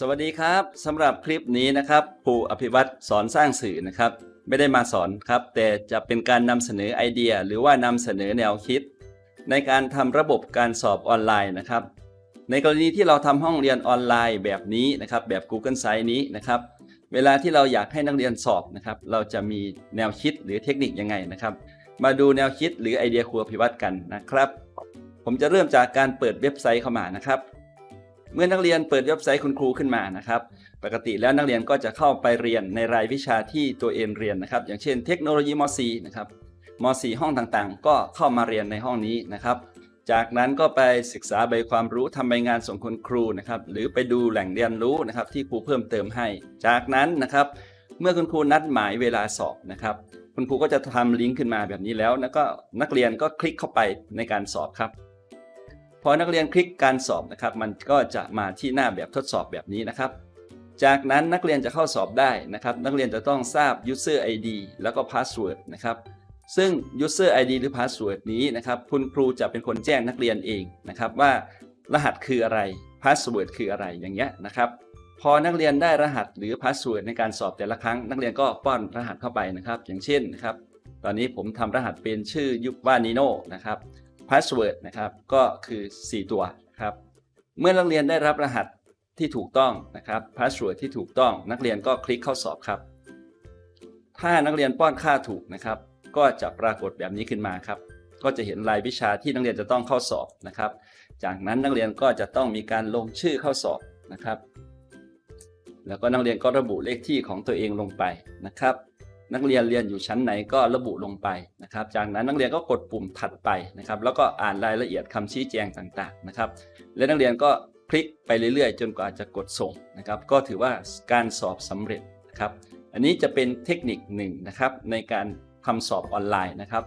สวัสดีครับสำหรับคลิปนี้นะครับครูอภิวัตสอนสร้างสื่อนะครับ ไม่ได้มาสอนครับ แต่จะเป็นการนำเสนอไอเดีย หรือว่านำเสนอแนวคิด ในการทำระบบการสอบออนไลน์นะครับ ในกรณีที่เราทำห้องเรียนออนไลน์แบบนี้นะครับ แบบ Google Site นี้นะครับ เวลาที่เราอยากให้นักเรียนสอบนะครับ เราจะมีแนวคิดหรือเทคนิคยังไงนะครับ มาดูแนวคิดหรือไอเดียครูอภิวัตกันนะครับ ผมจะเริ่มจากการเปิดเว็บไซต์เข้ามานะครับ เมื่อนักเรียนเปิดเว็บไซต์คุณครูขึ้นมานะครับ ปกติแล้วนักเรียนก็จะเข้าไปเรียนในรายวิชาที่ตัวเองเรียนนะครับ อย่างเช่นเทคโนโลยีม .4 นะครับม .4 ห้องต่างๆ ก็เข้ามาเรียนในห้องนี้นะครับ จากนั้นก็ไปศึกษาใบความรู้ทำใบงานส่งคุณครูนะครับ หรือไปดูแหล่งเรียนรู้นะครับที่ครูเพิ่มเติมให้ จากนั้นนะครับ เมื่อคุณครูนัดหมายเวลาสอบนะครับ คุณครูก็จะทำลิงก์ขึ้นมาแบบนี้แล้วแล้วก็นักเรียนก็คลิกเข้าไปในการสอบครับ พอนักเรียนคลิกการสอบนะครับ มันก็จะมาที่หน้าแบบทดสอบแบบนี้นะครับ จากนั้นนักเรียนจะเข้าสอบได้นะครับ นักเรียนจะต้องทราบ user ID แล้วก็ password นะครับ ซึ่ง user ID หรือ password นี้นะครับ คุณครูจะเป็นคนแจ้งนักเรียนเองนะครับว่ารหัสคืออะไร password คืออะไรอย่างเงี้ยนะครับพอนักเรียนได้รหัสหรือ password ในการสอบแต่ละครั้ง นักเรียนก็ป้อนรหัสเข้าไปนะครับ อย่างเช่นนะครับ ตอนนี้ผมทำรหัสเป็นชื่อยุคว่านิโน่นะครับ password นะครับก็คือ 4 ตัวครับเมื่อนักเรียนได้รับรหัสที่ถูกต้องนะครับ password ที่ถูกต้องนักเรียนก็คลิกเข้าสอบครับ ถ้านักเรียนป้อนค่าถูกนะครับ ก็จะปรากฏแบบนี้ขึ้นมาครับก็จะเห็นรายวิชาที่นักเรียนจะต้องเข้าสอบนะครับ จากนั้นนักเรียนก็จะต้องมีการลงชื่อเข้าสอบนะครับ แล้วก็นักเรียนก็ระบุเลขที่ของตัวเองลงไปนะครับ นักเรียนเรียนอยู่ชั้นไหนก็ระบุลงไปนะครับ จากนั้นนักเรียนก็กดปุ่มถัดไปนะครับ แล้วก็อ่านรายละเอียดคำชี้แจงต่างๆนะครับ และนักเรียนก็คลิกไปเรื่อยๆ จนกว่าจะกดส่งนะครับ ก็ถือว่าการสอบสำเร็จนะครับ อันนี้จะเป็นเทคนิคหนึ่งนะครับในการทำสอบออนไลน์นะครับ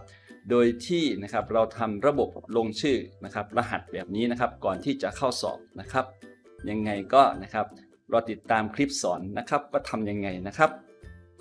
โดยที่นะครับเราทำระบบลงชื่อนะครับ รหัสแบบนี้นะครับ ก่อนที่จะเข้าสอบนะครับ ยังไงก็นะครับรอติดตามคลิปสอนนะครับว่าทำยังไงนะครับ